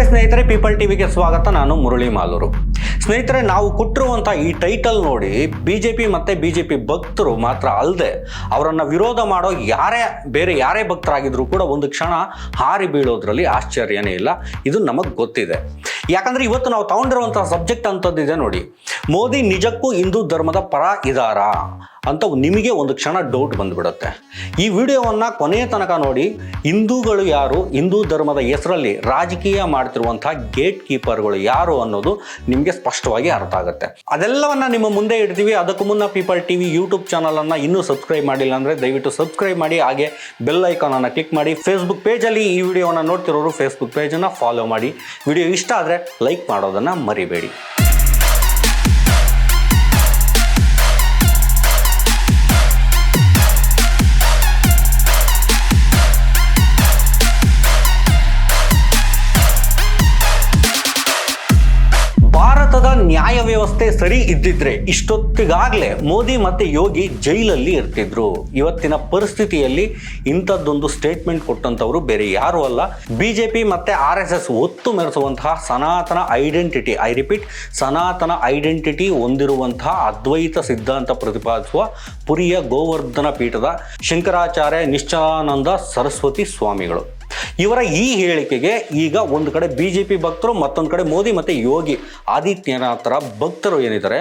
ನಮಸ್ತೆ ಸ್ನೇಹಿತರೆ ಪೀಪಲ್ ಟಿವಿಗೆ ಸ್ವಾಗತ. ನಾನು ಮುರಳಿ ಮಾಲೂರು. ಸ್ನೇಹಿತರೆ, ನಾವು ಕೊಟ್ಟಿರುವಂಥ ಈ ಟೈಟಲ್ ನೋಡಿ ಬಿ ಜೆ ಪಿ ಮತ್ತು ಬಿ ಜೆ ಪಿ ಭಕ್ತರು ಮಾತ್ರ ಅಲ್ಲದೆ ಅವರನ್ನು ವಿರೋಧ ಮಾಡೋ ಯಾರೇ, ಬೇರೆ ಯಾರೇ ಭಕ್ತರಾಗಿದ್ರೂ ಕೂಡ ಒಂದು ಕ್ಷಣ ಹಾರಿ ಬೀಳೋದ್ರಲ್ಲಿ ಆಶ್ಚರ್ಯನೇ ಇಲ್ಲ. ಇದು ನಮಗೆ ಗೊತ್ತಿದೆ. ಯಾಕಂದ್ರೆ ಇವತ್ತು ನಾವು ತಗೊಂಡಿರುವಂತಹ ಸಬ್ಜೆಕ್ಟ್ ಅಂತದ್ದಿದೆ ನೋಡಿ. ಮೋದಿ ನಿಜಕ್ಕೂ ಹಿಂದೂ ಧರ್ಮದ ಪರ ಇದಾರಾ ಅಂತ ನಿಮಗೆ ಒಂದು ಕ್ಷಣ ಡೌಟ್ ಬಂದುಬಿಡುತ್ತೆ. ಈ ವಿಡಿಯೋವನ್ನು ಕೊನೆಯ ತನಕ ನೋಡಿ, ಹಿಂದೂಗಳು ಯಾರು, ಹಿಂದೂ ಧರ್ಮದ ಹೆಸರಲ್ಲಿ ರಾಜಕೀಯ ಮಾಡ್ತಿರುವಂಥ ಗೇಟ್ ಕೀಪರ್ಗಳು ಯಾರು ಅನ್ನೋದು ನಿಮಗೆ ಸ್ಪಷ್ಟವಾಗಿ ಅರ್ಥ ಆಗುತ್ತೆ. ಅದೆಲ್ಲವನ್ನ ನಿಮ್ಮ ಮುಂದೆ ಇಡ್ತೀವಿ. ಅದಕ್ಕೂ ಮುನ್ನ ಪೀಪಲ್ ಟಿವಿ ಯೂಟ್ಯೂಬ್ ಚಾನಲನ್ನು ಇನ್ನೂ ಸಬ್ಸ್ಕ್ರೈಬ್ ಮಾಡಿಲ್ಲ ಅಂದರೆ ದಯವಿಟ್ಟು ಸಬ್ಸ್ಕ್ರೈಬ್ ಮಾಡಿ, ಹಾಗೆ ಬೆಲ್ ಐಕಾನನ್ನು ಕ್ಲಿಕ್ ಮಾಡಿ. ಫೇಸ್ಬುಕ್ ಪೇಜಲ್ಲಿ ಈ ವಿಡಿಯೋವನ್ನು ನೋಡ್ತಿರೋರು ಫೇಸ್ಬುಕ್ ಪೇಜನ್ನು ಫಾಲೋ ಮಾಡಿ. ವಿಡಿಯೋ ಇಷ್ಟ ಆದರೆ ಲೈಕ್ ಮಾಡೋದನ್ನು ಮರಿಬೇಡಿ. ವ್ಯವಸ್ಥೆ ಸರಿ ಇದ್ದಿದ್ರೆ ಇಷ್ಟೊತ್ತಿಗಾಗಲೇ ಮೋದಿ ಮತ್ತೆ ಯೋಗಿ ಜೈಲಲ್ಲಿ ಇರ್ತಿದ್ರು. ಇವತ್ತಿನ ಪರಿಸ್ಥಿತಿಯಲ್ಲಿ ಇಂಥದ್ದೊಂದು ಸ್ಟೇಟ್ಮೆಂಟ್ ಕೊಟ್ಟಂತವರು ಬೇರೆ ಯಾರು ಅಲ್ಲ. ಬಿಜೆಪಿ ಮತ್ತೆ ಆರ್ ಎಸ್ ಎಸ್ ಒತ್ತು ಮೆರೆಸುವಂತಹ ಸನಾತನ ಐಡೆಂಟಿಟಿ ಐ ರಿಪೀಟ್ ಸನಾತನ ಐಡೆಂಟಿಟಿ ಹೊಂದಿರುವಂತಹ ಅದ್ವೈತ ಸಿದ್ಧಾಂತ ಪ್ರತಿಪಾದಿಸುವ ಪುರಿಯ ಗೋವರ್ಧನ ಪೀಠದ ಶಂಕರಾಚಾರ್ಯ ನಿಶ್ಚಲಾನಂದ ಸರಸ್ವತಿ ಸ್ವಾಮಿಗಳು. ಇವರ ಈ ಹೇಳಿಕೆಗೆ ಈಗ ಒಂದು ಕಡೆ ಬಿ ಜೆ ಪಿ ಭಕ್ತರು, ಮತ್ತೊಂದು ಕಡೆ ಮೋದಿ ಮತ್ತು ಯೋಗಿ ಆದಿತ್ಯನಾಥರ ಭಕ್ತರು ಏನಿದ್ದಾರೆ,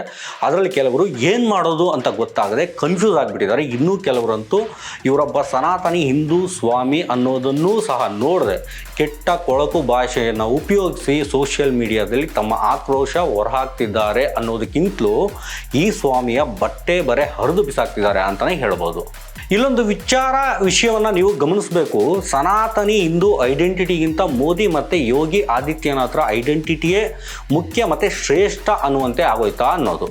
ಅದರಲ್ಲಿ ಕೆಲವರು ಏನು ಮಾಡೋದು ಅಂತ ಗೊತ್ತಾಗದೆ ಕನ್ಫ್ಯೂಸ್ ಆಗಿಬಿಟ್ಟಿದ್ದಾರೆ. ಇನ್ನೂ ಕೆಲವರಂತೂ ಇವರೊಬ್ಬ ಸನಾತನಿ ಹಿಂದೂ ಸ್ವಾಮಿ ಅನ್ನೋದನ್ನೂ ಸಹ ನೋಡದೆ. ಕೆಟ್ಟ ಕೊಳಕು ಭಾಷೆಯನ್ನು ಉಪಯೋಗಿಸಿ ಸೋಷಿಯಲ್ ಮೀಡಿಯಾದಲ್ಲಿ ತಮ್ಮ ಆಕ್ರೋಶ ಹೊರಹಾಕ್ತಿದ್ದಾರೆ ಅನ್ನೋದಕ್ಕಿಂತಲೂ ಈ ಸ್ವಾಮಿಯ ಬಟ್ಟೆ ಬರೆ ಹರಿದು ಬಿಸಾಕ್ತಿದ್ದಾರೆ ಅಂತಲೇ ಹೇಳ್ಬೋದು. ಇಲ್ಲೊಂದು ವಿಚಾರ ವಿಷಯವನ್ನು ನೀವು ಗಮನಿಸಬೇಕು. ಸನಾತನಿ ಹಿಂದೂ ಐಡೆಂಟಿಟಿಗಿಂತ ಮೋದಿ ಮತ್ತು ಯೋಗಿ ಆದಿತ್ಯನಾಥರ ಐಡೆಂಟಿಟಿಯೇ ಮುಖ್ಯ ಮತ್ತು ಶ್ರೇಷ್ಠ ಅನ್ನುವಂತೆ ಆಗೋಯ್ತಾ ಅನ್ನೋದು.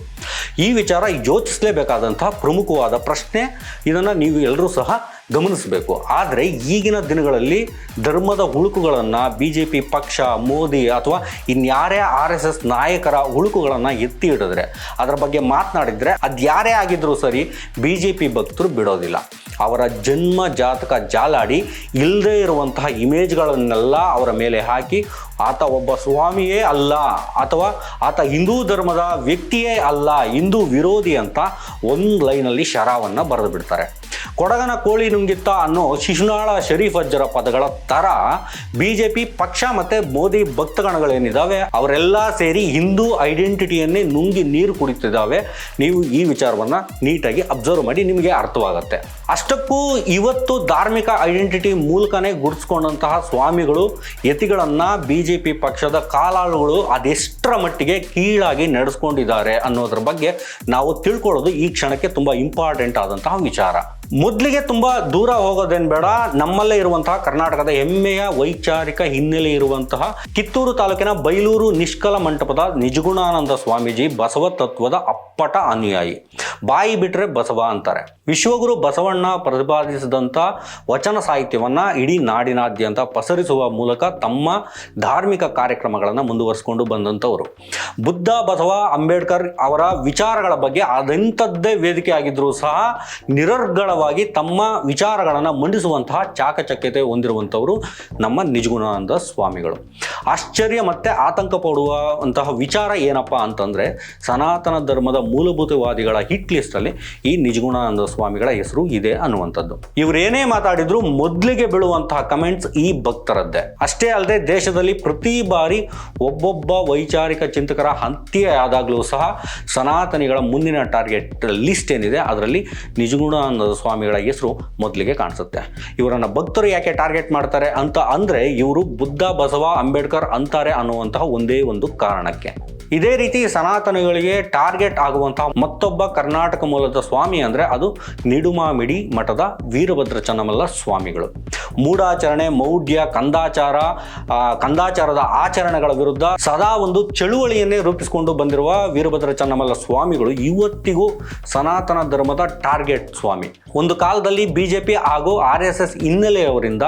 ಈ ವಿಚಾರ ಯೋಚಿಸಲೇಬೇಕಾದಂತಹ ಪ್ರಮುಖವಾದ ಪ್ರಶ್ನೆ. ಇದನ್ನು ನೀವು ಎಲ್ಲರೂ ಸಹ ಗಮನಿಸಬೇಕು. ಆದರೆ ಈಗಿನ ದಿನಗಳಲ್ಲಿ ಧರ್ಮದ ಹುಳುಕುಗಳನ್ನು ಬಿ ಜೆ ಪಿ ಪಕ್ಷ, ಮೋದಿ ಅಥವಾ ಇನ್ಯಾರೇ ಆರ್ ಎಸ್ ಎಸ್ ನಾಯಕರ ಹುಳುಕುಗಳನ್ನು ಎತ್ತಿ ಹಿಡಿದ್ರೆ, ಅದರ ಬಗ್ಗೆ ಮಾತನಾಡಿದರೆ ಅದು ಯಾರೇ ಆಗಿದ್ದರೂ ಸರಿ ಬಿ ಜೆ ಪಿ ಭಕ್ತರು ಬಿಡೋದಿಲ್ಲ. ಅವರ ಜನ್ಮ ಜಾತಕ ಜಾಲಾಡಿ ಇಲ್ಲದೇ ಇರುವಂತಹ ಇಮೇಜ್ಗಳನ್ನೆಲ್ಲ ಅವರ ಮೇಲೆ ಹಾಕಿ ಆತ ಒಬ್ಬ ಸ್ವಾಮಿಯೇ ಅಲ್ಲ ಅಥವಾ ಆತ ಹಿಂದೂ ಧರ್ಮದ ವ್ಯಕ್ತಿಯೇ ಅಲ್ಲ, ಹಿಂದೂ ವಿರೋಧಿ ಅಂತ ಒಂದು ಲೈನಲ್ಲಿ ಶರಾವನ್ನು ಬರೆದು ಬಿಡ್ತಾರೆ. ಕೊಡಗನ ಕೋಳಿ ನುಂಗಿತ್ತ ಅನ್ನೋ ಶಿಶುನಾಳ ಶರೀಫ್ ಅಜ್ಜರ ಪದಗಳ ತರ ಬಿ ಜೆ ಪಿ ಪಕ್ಷ ಮತ್ತೆ ಮೋದಿ ಭಕ್ತಗಣಗಳೇನಿದಾವೆ, ಅವರೆಲ್ಲ ಸೇರಿ ಹಿಂದೂ ಐಡೆಂಟಿಟಿಯನ್ನೇ ನುಂಗಿ ನೀರು ಕುಡಿತಿದ್ದಾವೆ ನೀವು ಈ ವಿಚಾರವನ್ನ ನೀಟಾಗಿ ಅಬ್ಸರ್ವ್ ಮಾಡಿ ನಿಮಗೆ ಅರ್ಥವಾಗುತ್ತೆ. ಅಷ್ಟಕ್ಕೂ ಇವತ್ತು ಧಾರ್ಮಿಕ ಐಡೆಂಟಿಟಿ ಮೂಲಕನೇ ಗುರುತಿಸ್ಕೊಂಡಂತಹ ಸ್ವಾಮಿಗಳು, ಯತಿಗಳನ್ನ ಬಿ ಜೆ ಪಿ ಪಕ್ಷದ ಕಾಲಾಳುಗಳು ಅದೆಷ್ಟರ ಮಟ್ಟಿಗೆ ಕೀಳಾಗಿ ನಡೆಸ್ಕೊಂಡಿದ್ದಾರೆ ಅನ್ನೋದ್ರ ಬಗ್ಗೆ ನಾವು ತಿಳ್ಕೊಳ್ಳೋದು ಈ ಕ್ಷಣಕ್ಕೆ ತುಂಬಾ ಇಂಪಾರ್ಟೆಂಟ್ ಆದಂತಹ ವಿಚಾರ. ಮೊದಲಿಗೆ ತುಂಬ ದೂರ ಹೋಗೋದೇನು ಬೇಡ. ನಮ್ಮಲ್ಲೇ ಇರುವಂತಹ ಕರ್ನಾಟಕದ ಹೆಮ್ಮೆಯ ವೈಚಾರಿಕ ಹಿನ್ನೆಲೆ ಇರುವಂತಹ ಕಿತ್ತೂರು ತಾಲೂಕಿನ ಬೈಲೂರು ನಿಷ್ಕಲ ಮಂಟಪದ ನಿಜಗುಣಾನಂದ ಸ್ವಾಮೀಜಿ ಬಸವ ತತ್ವದ ಅಪ್ಪಟ ಅನುಯಾಯಿ. ಬಾಯಿ ಬಿಟ್ಟರೆ ಬಸವ ಅಂತಾರೆ. ವಿಶ್ವಗುರು ಬಸವಣ್ಣ ಪ್ರತಿಪಾದಿಸಿದಂಥ ವಚನ ಸಾಹಿತ್ಯವನ್ನು ಇಡೀ ನಾಡಿನಾದ್ಯಂತ ಪಸರಿಸುವ ಮೂಲಕ ತಮ್ಮ ಧಾರ್ಮಿಕ ಕಾರ್ಯಕ್ರಮಗಳನ್ನು ಮುಂದುವರಿಸಿಕೊಂಡು ಬಂದಂಥವರು. ಬುದ್ಧ, ಬಸವ, ಅಂಬೇಡ್ಕರ್ ಅವರ ವಿಚಾರಗಳ ಬಗ್ಗೆ ಅದೆಂಥದ್ದೇ ವೇದಿಕೆ ಆಗಿದ್ರೂ ಸಹ ನಿರರ್ಗಳವಾಗಿ ತಮ್ಮ ವಿಚಾರಗಳನ್ನು ಮಂಡಿಸುವಂತಹ ಚಾಕಚಕ್ಯತೆ ಹೊಂದಿರುವಂಥವರು ನಮ್ಮ ನಿಜಗುಣಾನಂದ ಸ್ವಾಮಿಗಳು. ಆಶ್ಚರ್ಯ ಮತ್ತು ಆತಂಕ ಪಡುವಂತಹ ವಿಚಾರ ಏನಪ್ಪ ಅಂತಂದರೆ ಸನಾತನ ಧರ್ಮದ ಮೂಲಭೂತವಾದಿಗಳ ಹಿಟ್ ಲಿಸ್ಟಲ್ಲಿ ಈ ನಿಜಗುಣಾನಂದ ಸ್ವಾಮಿಗಳ ಹೆಸರು ಇದೆ ಅನ್ನುವಂಥದ್ದು. ಇವರೇನೇ ಮಾತಾಡಿದ್ರು ಮೊದಲಿಗೆ ಬೀಳುವಂತಹ ಕಮೆಂಟ್ಸ್ ಈ ಭಕ್ತರದ್ದೇ. ಅಷ್ಟೇ ಅಲ್ಲದೆ ದೇಶದಲ್ಲಿ ಪ್ರತಿ ಬಾರಿ ಒಬ್ಬೊಬ್ಬ ವೈಚಾರಿಕ ಚಿಂತಕರ ಹತ್ಯೆ ಆದಾಗಲೂ ಸಹ ಸನಾತನಿಗಳ ಮುಂದಿನ ಟಾರ್ಗೆಟ್ ಲಿಸ್ಟ್ ಏನಿದೆ ಅದರಲ್ಲಿ ನಿಜಗುಣಾನಂದ ಸ್ವಾಮಿಗಳ ಹೆಸರು ಮೊದಲಿಗೆ ಕಾಣಿಸುತ್ತೆ. ಇವರನ್ನ ಭಕ್ತರು ಯಾಕೆ ಟಾರ್ಗೆಟ್ ಮಾಡ್ತಾರೆ ಅಂತ ಅಂದ್ರೆ ಇವರು ಬುದ್ಧ, ಬಸವ, ಅಂಬೇಡ್ಕರ್ ಅಂತಾರೆ ಅನ್ನುವಂತಹ ಒಂದೇ ಒಂದು ಕಾರಣಕ್ಕೆ. ಇದೇ ರೀತಿ ಸನಾತನಗಳಿಗೆ ಟಾರ್ಗೆಟ್ ಆಗುವಂತಹ ಮತ್ತೊಬ್ಬ ಕರ್ನಾಟಕ ಮೂಲದ ಸ್ವಾಮಿ ಅಂದರೆ ಅದು ನಿಡುಮಾಮಿಡಿ ಮಠದ ವೀರಭದ್ರ ಚನ್ನಮಲ್ಲ ಸ್ವಾಮಿಗಳು. ಮೂಢಾಚರಣೆ, ಮೌಢ್ಯ, ಕಂದಾಚಾರ ಕಂದಾಚಾರದ ಆಚರಣೆಗಳ ವಿರುದ್ಧ ಸದಾ ಒಂದು ಚಳುವಳಿಯನ್ನೇ ರೂಪಿಸಿಕೊಂಡು ಬಂದಿರುವ ವೀರಭದ್ರ ಚನ್ನಮಲ್ಲ ಸ್ವಾಮಿಗಳು ಇವತ್ತಿಗೂ ಸನಾತನ ಧರ್ಮದ ಟಾರ್ಗೆಟ್ ಸ್ವಾಮಿ. ಒಂದು ಕಾಲದಲ್ಲಿ ಬಿಜೆಪಿ ಹಾಗೂ ಆರ್ ಎಸ್ ಎಸ್ ಹಿನ್ನೆಲೆಯವರಿಂದ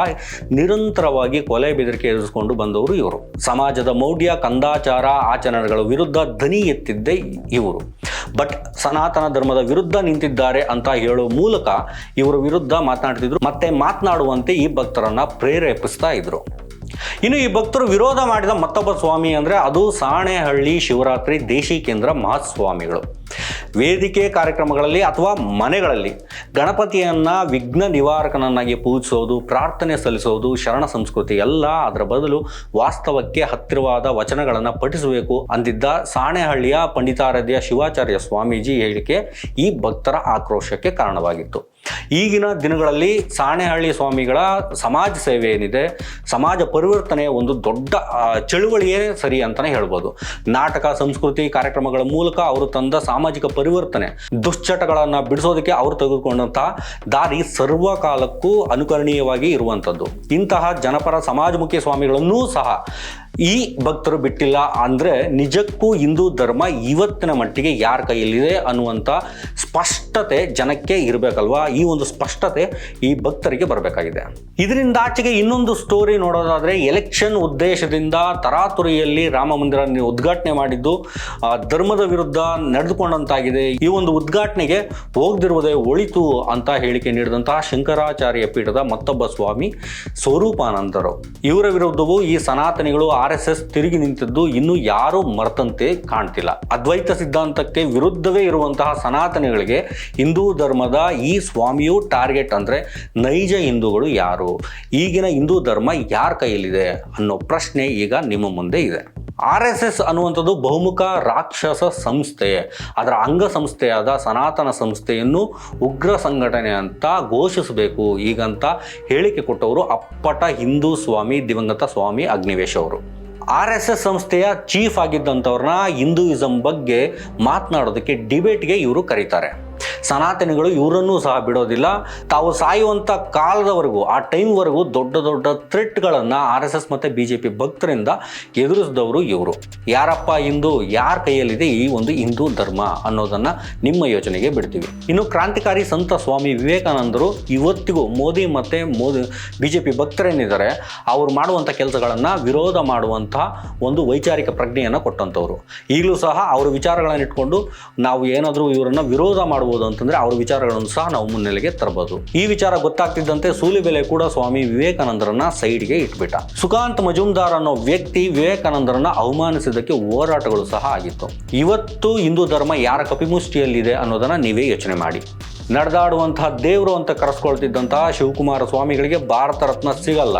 ನಿರಂತರವಾಗಿ ಕೊಲೆ ಬೆದರಿಕೆ ಎದುರಿಸಿಕೊಂಡು ಬಂದವರು ಇವರು. ಸಮಾಜದ ಮೌಢ್ಯ, ಕಂದಾಚಾರ ಆಚರಣೆಗಳ ವಿರುದ್ಧ ದನಿ ಎತ್ತಿದ್ದೆ ಇವರು. ಬಟ್ ಸನಾತನ ಧರ್ಮದ ವಿರುದ್ಧ ನಿಂತಿದ್ದಾರೆ ಅಂತ ಹೇಳೋ ಮೂಲಕ ಇವರ ವಿರುದ್ಧ ಮಾತನಾಡ್ತಿದ್ರು. ಮತ್ತೆ ಮಾತನಾಡುವಂತೆ ಈ ಭಕ್ತರನ್ನ ಪ್ರೇರೇಪಿಸ್ತಾ ಇದ್ರು. ಇನ್ನು ಈ ಭಕ್ತರು ವಿರೋಧ ಮಾಡಿದ ಮತ್ತೊಬ್ಬ ಸ್ವಾಮಿ ಅಂದರೆ ಅದು ಸಾಣೆಹಳ್ಳಿ ಶಿವರಾತ್ರಿ ದೇಶಿಕೇಂದ್ರ ಮಹಾಸ್ವಾಮಿಗಳು. ವೇದಿಕೆ ಕಾರ್ಯಕ್ರಮಗಳಲ್ಲಿ ಅಥವಾ ಮನೆಗಳಲ್ಲಿ ಗಣಪತಿಯನ್ನ ವಿಘ್ನ ನಿವಾರಕನನ್ನಾಗಿ ಪೂಜಿಸೋದು, ಪ್ರಾರ್ಥನೆ ಸಲ್ಲಿಸೋದು, ಶರಣ ಸಂಸ್ಕೃತಿ ಎಲ್ಲ ಅದರ ಬದಲು ವಾಸ್ತವಕ್ಕೆ ಹತ್ತಿರವಾದ ವಚನಗಳನ್ನು ಪಠಿಸಬೇಕು ಅಂದಿದ್ದ ಸಾಣೆಹಳ್ಳಿಯ ಪಂಡಿತಾರಾಧ್ಯ ಶಿವಾಚಾರ್ಯ ಸ್ವಾಮೀಜಿ ಹೇಳಿಕೆ ಈ ಭಕ್ತರ ಆಕ್ರೋಶಕ್ಕೆ ಕಾರಣವಾಗಿತ್ತು. ಈಗಿನ ದಿನಗಳಲ್ಲಿ ಸಾಣೆಹಳ್ಳಿ ಸ್ವಾಮಿಗಳ ಸಮಾಜ ಸೇವೆ ಏನಿದೆ, ಸಮಾಜ ಪರಿವರ್ತನೆಯ ಒಂದು ದೊಡ್ಡ ಚಳುವಳಿಯೇ ಸರಿ ಅಂತಲೇ ಹೇಳ್ಬೋದು. ನಾಟಕ, ಸಂಸ್ಕೃತಿ ಕಾರ್ಯಕ್ರಮಗಳ ಮೂಲಕ ಅವರು ತಂದ ಸಾಮಾಜಿಕ ಪರಿವರ್ತನೆ, ದುಶ್ಚಟಗಳನ್ನು ಬಿಡಿಸೋದಕ್ಕೆ ಅವರು ತೆಗೆದುಕೊಂಡಂತಹ ದಾರಿ ಸರ್ವಕಾಲಕ್ಕೂ ಅನುಕರಣೀಯವಾಗಿ ಇರುವಂಥದ್ದು. ಇಂತಹ ಜನಪರ, ಸಮಾಜಮುಖಿ ಸ್ವಾಮಿಗಳನ್ನೂ ಸಹ ಈ ಭಕ್ತರು ಬಿಟ್ಟಿಲ್ಲ ಅಂದರೆ ನಿಜಕ್ಕೂ ಹಿಂದೂ ಧರ್ಮ ಇವತ್ತಿನ ಮಟ್ಟಿಗೆ ಯಾರ ಕೈಯಲ್ಲಿದೆ ಅನ್ನುವಂಥ ಸ್ಪಷ್ಟತೆ ಜನಕ್ಕೆ ಇರಬೇಕಲ್ವಾ? ಈ ಒಂದು ಸ್ಪಷ್ಟತೆ ಈ ಭಕ್ತರಿಗೆ ಬರಬೇಕಾಗಿದೆ. ಇದರಿಂದ ಆಚೆಗೆ ಇನ್ನೊಂದು ಸ್ಟೋರಿ ನೋಡೋದಾದ್ರೆ ಎಲೆಕ್ಷನ್ ಉದ್ದೇಶದಿಂದ ತರಾತುರಿಯಲ್ಲಿ ರಾಮ ಮಂದಿರ ಉದ್ಘಾಟನೆ ಮಾಡಿದ್ದು ಧರ್ಮದ ವಿರುದ್ಧ ನಡೆದುಕೊಂಡಂತಾಗಿದೆ. ಈ ಒಂದು ಉದ್ಘಾಟನೆಗೆ ಹೋಗದಿರುವುದೇ ಒಳಿತು ಅಂತ ಹೇಳಿಕೆ ನೀಡಿದಂತಹ ಶಂಕರಾಚಾರ್ಯ ಪೀಠದ ಮತ್ತೊಬ್ಬ ಸ್ವಾಮಿ ಸ್ವರೂಪಾನಂದರು. ಇವರ ವಿರುದ್ಧವೂ ಈ ಸನಾತನಿಗಳು ಆರ್ ಎಸ್ ಎಸ್ ತಿರುಗಿ ನಿಂತಿದ್ದು ಇನ್ನು ಯಾರೂ ಮರೆತಂತೆ ಕಾಣ್ತಿಲ್ಲ. ಅದ್ವೈತ ಸಿದ್ಧಾಂತಕ್ಕೆ ವಿರುದ್ಧವೇ ಇರುವಂತಹ ಸನಾತನಿಗಳಿಗೆ ಹಿಂದೂ ಧರ್ಮದ ಈ ಸ್ವಾಮಿಯು ಟಾರ್ಗೆಟ್ ಅಂದ್ರೆ ನೈಜ ಹಿಂದೂಗಳು ಯಾರು? ಈಗಿನ ಹಿಂದೂ ಧರ್ಮ ಯಾರ ಕೈಯಲ್ಲಿದೆ ಅನ್ನೋ ಪ್ರಶ್ನೆ ಈಗ ನಿಮ್ಮ ಮುಂದೆ ಇದೆ. ಆರ್ ಎಸ್ ಎಸ್ ಅನ್ನುವಂಥದ್ದು ಬಹುಮುಖ ರಾಕ್ಷಸ ಸಂಸ್ಥೆ. ಅದರ ಅಂಗ ಸಂಸ್ಥೆಯಾದ ಸನಾತನ ಸಂಸ್ಥೆಯನ್ನು ಉಗ್ರ ಸಂಘಟನೆ ಅಂತ ಘೋಷಿಸಬೇಕು. ಈಗಂತ ಹೇಳಿಕೆ ಕೊಟ್ಟವರು ಅಪ್ಪಟ ಹಿಂದೂ ಸ್ವಾಮಿ, ದಿವಂಗತ ಸ್ವಾಮಿ, ಅಗ್ನಿವೇಶ್ ಅವರು. ಆರ್ ಎಸ್ ಎಸ್ ಸಂಸ್ಥೆಯ ಚೀಫ್ ಆಗಿದ್ದಂಥವ್ರನ್ನ ಹಿಂದೂಯಿಸಂ ಬಗ್ಗೆ ಮಾತನಾಡೋದಕ್ಕೆ ಡಿಬೇಟ್ಗೆ ಇವರು ಕರೀತಾರೆ. ಸನಾತನಿಗಳು ಇವರನ್ನೂ ಸಹ ಬಿಡೋದಿಲ್ಲ. ತಾವು ಸಾಯುವಂಥ ಕಾಲದವರೆಗೂ, ಆ ಟೈಮ್ವರೆಗೂ ದೊಡ್ಡ ದೊಡ್ಡ ಥ್ರೆಟ್ಗಳನ್ನು ಆರ್ ಎಸ್ ಎಸ್ ಮತ್ತು ಬಿ ಜೆ ಪಿ ಭಕ್ತರಿಂದ ಎದುರಿಸಿದವರು ಇವರು. ಯಾರಪ್ಪ ಇಂದು ಯಾರ ಕೈಯಲ್ಲಿದೆ ಈ ಒಂದು ಹಿಂದೂ ಧರ್ಮ ಅನ್ನೋದನ್ನು ನಿಮ್ಮ ಯೋಚನೆಗೆ ಬಿಡ್ತೀವಿ. ಇನ್ನು ಕ್ರಾಂತಿಕಾರಿ ಸಂತ ಸ್ವಾಮಿ ವಿವೇಕಾನಂದರು ಇವತ್ತಿಗೂ ಮೋದಿ ಮತ್ತು ಮೋದಿ, ಬಿ ಜೆ ಪಿ ಭಕ್ತರೇನಿದ್ದಾರೆ, ಅವರು ಮಾಡುವಂಥ ಕೆಲಸಗಳನ್ನು ವಿರೋಧ ಮಾಡುವಂಥ ಒಂದು ವೈಚಾರಿಕ ಪ್ರಜ್ಞೆಯನ್ನು ಕೊಟ್ಟಂಥವ್ರು ಈಗಲೂ ಸಹ ಅವರ ವಿಚಾರಗಳನ್ನು ಇಟ್ಕೊಂಡು ನಾವು ಏನಾದರೂ ಇವರನ್ನು ವಿರೋಧ ಮಾಡ್ಬೋದು ಅಂತಂದ್ರೆ ಅವ್ರ ವಿಚಾರಗಳನ್ನು ಸಹ ನಾವು ಮುನ್ನೆಲೆಗೆ ತರಬಹುದು ಈ ವಿಚಾರ ಗೊತ್ತಾಗ್ತಿದ್ದಂತೆ ಸೂಲಿಬೆಲೆ ಕೂಡ ಸ್ವಾಮಿ ವಿವೇಕಾನಂದರನ್ನ ಸೈಡ್ಗೆ ಇಟ್ಬಿಟ್ಟ. ಸುಕಾಂತ್ ಮಜುಮ್ದಾರ್ ಅನ್ನೋ ವ್ಯಕ್ತಿ ವಿವೇಕಾನಂದರನ್ನ ಅವಮಾನಿಸಿದ್ದಕ್ಕೆ ಹೋರಾಟಗಳು ಸಹ ಆಗಿತ್ತು. ಇವತ್ತು ಹಿಂದೂ ಧರ್ಮ ಯಾರ ಕಪಿಮುಷ್ಟಿಯಲ್ಲಿದೆ ಅನ್ನೋದನ್ನ ನೀವೇ ಯೋಚನೆ ಮಾಡಿ. ನಡೆದಾಡುವಂತಹ ದೇವರು ಅಂತ ಕರೆಸ್ಕೊಳ್ತಿದ್ದಂತಹ ಶಿವಕುಮಾರ ಸ್ವಾಮಿಗಳಿಗೆ ಭಾರತ ರತ್ನ ಸಿಗಲ್ಲ.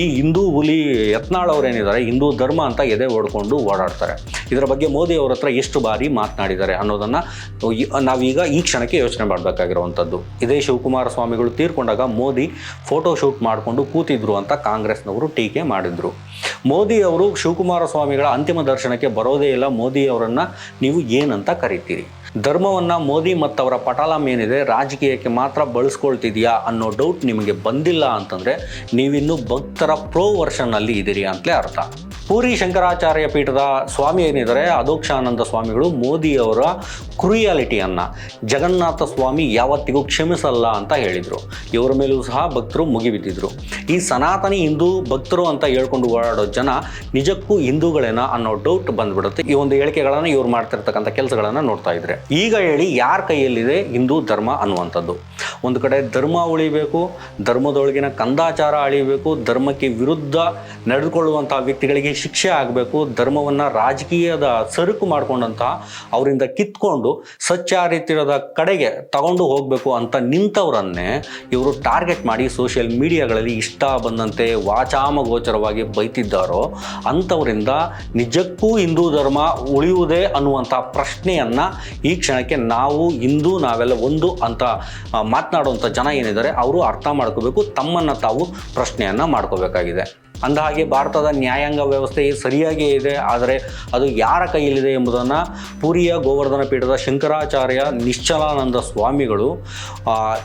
ಈ ಹಿಂದೂ ಹುಲಿ ಯತ್ನಾಳ್ ಅವರೇನಿದ್ದಾರೆ ಹಿಂದೂ ಧರ್ಮ ಅಂತ ಎದೆ ಓಡ್ಕೊಂಡು ಓಡಾಡ್ತಾರೆ. ಇದರ ಬಗ್ಗೆ ಮೋದಿ ಅವ್ರ ಹತ್ರ ಎಷ್ಟು ಬಾರಿ ಮಾತನಾಡಿದ್ದಾರೆ ಅನ್ನೋದನ್ನು ನಾವೀಗ ಈ ಕ್ಷಣಕ್ಕೆ ಯೋಚನೆ ಮಾಡಬೇಕಾಗಿರುವಂಥದ್ದು. ಇದೇ ಶಿವಕುಮಾರ ಸ್ವಾಮಿಗಳು ತೀರ್ಕೊಂಡಾಗ ಮೋದಿ ಫೋಟೋ ಶೂಟ್ ಮಾಡಿಕೊಂಡು ಕೂತಿದ್ರು ಅಂತ ಕಾಂಗ್ರೆಸ್ನವರು ಟೀಕೆ ಮಾಡಿದರು. ಮೋದಿ ಅವರು ಶಿವಕುಮಾರ ಸ್ವಾಮಿಗಳ ಅಂತಿಮ ದರ್ಶನಕ್ಕೆ ಬರೋದೇ ಇಲ್ಲ. ಮೋದಿ ಅವರನ್ನು ನೀವು ಏನಂತ ಕರಿತೀರಿ? ಧರ್ಮವನ್ನ ಮೋದಿ ಮತ್ತು ಅವರ ಪಟಾಲಮ್ ಏನಿದೆ, ರಾಜಕೀಯಕ್ಕೆ ಮಾತ್ರ ಬಳಸ್ಕೊಳ್ತಿದೆಯಾ ಅನ್ನೋ ಡೌಟ್ ನಿಮಗೆ ಬಂದಿಲ್ಲ ಅಂತಂದರೆ ನೀವಿನ್ನು ಭಕ್ತರ ಪ್ರೋ ವರ್ಷನ್ನಲ್ಲಿ ಇದ್ದೀರಿ ಅಂತಲೇ ಅರ್ಥ. ಪೂರಿ ಶಂಕರಾಚಾರ್ಯ ಪೀಠದ ಸ್ವಾಮಿ ಏನಿದ್ದಾರೆ? ಅಧೋಕ್ಷಾನಂದ ಸ್ವಾಮಿಗಳು ಮೋದಿಯವರ ಕ್ರುಯಾಲಿಟಿಯನ್ನು. ಜಗನ್ನಾಥ ಸ್ವಾಮಿ ಯಾವತ್ತಿಗೂ ಕ್ಷಮಿಸಲ್ಲ ಅಂತ ಹೇಳಿದರು. ಇವರ ಮೇಲೂ ಸಹ ಭಕ್ತರು ಮುಗಿಬಿದ್ದಿದ್ರು. ಈ ಸನಾತನಿ ಹಿಂದೂ ಭಕ್ತರು ಅಂತ ಹೇಳ್ಕೊಂಡು ಓಡಾಡೋ ಜನ ನಿಜಕ್ಕೂ ಹಿಂದೂಗಳೇನ ಅನ್ನೋ ಡೌಟ್ ಬಂದ್ಬಿಡುತ್ತೆ. ಈ ಒಂದು ಹೇಳಿಕೆಗಳನ್ನು ಇವ್ರು ಮಾಡ್ತಿರ್ತಕ್ಕಂಥ ಕೆಲಸಗಳನ್ನು ನೋಡ್ತಾ ಇದ್ರೆ. ಈಗ ಹೇಳಿ ಯಾರ ಕೈಯಲ್ಲಿದೆ ಹಿಂದೂ ಧರ್ಮ ಅನ್ನುವಂಥದ್ದು. ಒಂದು ಕಡೆ ಧರ್ಮ ಉಳಿಬೇಕು, ಧರ್ಮದೊಳಗಿನ ಕಂದಾಚಾರ ಅಳಿಬೇಕು, ಧರ್ಮಕ್ಕೆ ವಿರುದ್ಧ ನಡೆದುಕೊಳ್ಳುವಂಥ ವ್ಯಕ್ತಿಗಳಿಗೆ ಶಿಕ್ಷೆ ಆಗಬೇಕು, ಧರ್ಮವನ್ನು ರಾಜಕೀಯದ ಸರಕು ಮಾಡ್ಕೊಂಡಂತ ಅವರಿಂದ ಕಿತ್ಕೊಂಡು ಸಚ್ಚಾರಿತ್ಯದ ಕಡೆಗೆ ತಗೊಂಡು ಹೋಗಬೇಕು ಅಂತ ನಿಂತವರನ್ನೇ ಇವರು ಟಾರ್ಗೆಟ್ ಮಾಡಿ ಸೋಷಿಯಲ್ ಮೀಡಿಯಾಗಳಲ್ಲಿ ಇಷ್ಟ ಬಂದಂತೆ ವಾಚಾಮಗೋಚರವಾಗಿ ಬೈತಿದ್ದಾರೋ ಅಂಥವರಿಂದ ನಿಜಕ್ಕೂ ಹಿಂದೂ ಧರ್ಮ ಉಳಿಯುವುದೇ ಅನ್ನುವಂಥ ಪ್ರಶ್ನೆಯನ್ನು ಈ ಕ್ಷಣಕ್ಕೆ ನಾವು ಹಿಂದೂ ನಾವೆಲ್ಲ ಒಂದು ಅಂತ ಮಾತನಾಡುವಂಥ ಜನ ಏನಿದ್ದಾರೆ, ಅವರು ಅರ್ಥ ಮಾಡ್ಕೋಬೇಕು, ತಮ್ಮನ್ನು ತಾವು ಪ್ರಶ್ನೆಯನ್ನು ಮಾಡ್ಕೋಬೇಕಾಗಿದೆ. ಅಂದಹಾಗೆ ಭಾರತದ ನ್ಯಾಯಾಂಗ ವ್ಯವಸ್ಥೆ ಸರಿಯಾಗಿಯೇ ಇದೆ, ಆದರೆ ಅದು ಯಾರ ಕೈಯಲ್ಲಿದೆ ಎಂಬುದನ್ನು ಪುರಿಯ ಗೋವರ್ಧನ ಪೀಠದ ಶಂಕರಾಚಾರ್ಯ ನಿಶ್ಚಲಾನಂದ ಸ್ವಾಮಿಗಳು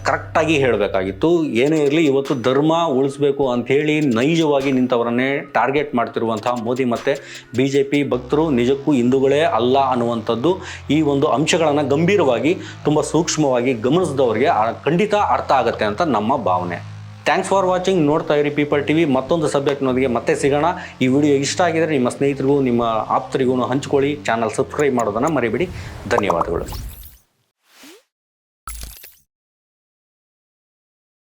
ಕರೆಕ್ಟಾಗಿ ಹೇಳಬೇಕಾಗಿತ್ತು. ಏನೇ ಇರಲಿ, ಇವತ್ತು ಧರ್ಮ ಉಳಿಸ್ಬೇಕು ಅಂಥೇಳಿ ನೈಜವಾಗಿ ನಿಂತವರನ್ನೇ ಟಾರ್ಗೆಟ್ ಮಾಡ್ತಿರುವಂತಹ ಮೋದಿ ಮತ್ತು ಬಿ ಜೆ ಪಿ ಭಕ್ತರು ನಿಜಕ್ಕೂ ಹಿಂದೂಗಳೇ ಅಲ್ಲ ಅನ್ನುವಂಥದ್ದು ಈ ಒಂದು ಅಂಶಗಳನ್ನು ಗಂಭೀರವಾಗಿ, ತುಂಬ ಸೂಕ್ಷ್ಮವಾಗಿ ಗಮನಿಸಿದವರಿಗೆ ಖಂಡಿತ ಅರ್ಥ ಆಗುತ್ತೆ ಅಂತ ನಮ್ಮ ಭಾವನೆ. ಥ್ಯಾಂಕ್ಸ್ ಫಾರ್ ವಾಚಿಂಗ್ ನೋಡ್ತಾ ಇರಿ ಪೀಪಲ್ ಟಿವಿ ಮತ್ತೊಂದು ಸಬ್ಜೆಕ್ಟ್ನೊಂದಿಗೆ ಮತ್ತೆ ಸಿಗೋಣ. ಈ ವಿಡಿಯೋ ಇಷ್ಟ ಆಗಿದ್ರೆ ನಿಮ್ಮ ಸ್ನೇಹಿತರಿಗೂ, ನಿಮ್ಮ ಆಪ್ತರಿಗೂ ಹಂಚ್ಕೊಳ್ಳಿ. ಚಾನಲ್ ಸಬ್ಸ್ಕ್ರೈಬ್ ಮಾಡೋದನ್ನು ಮರಿಬೇಡಿ. ಧನ್ಯವಾದಗಳು.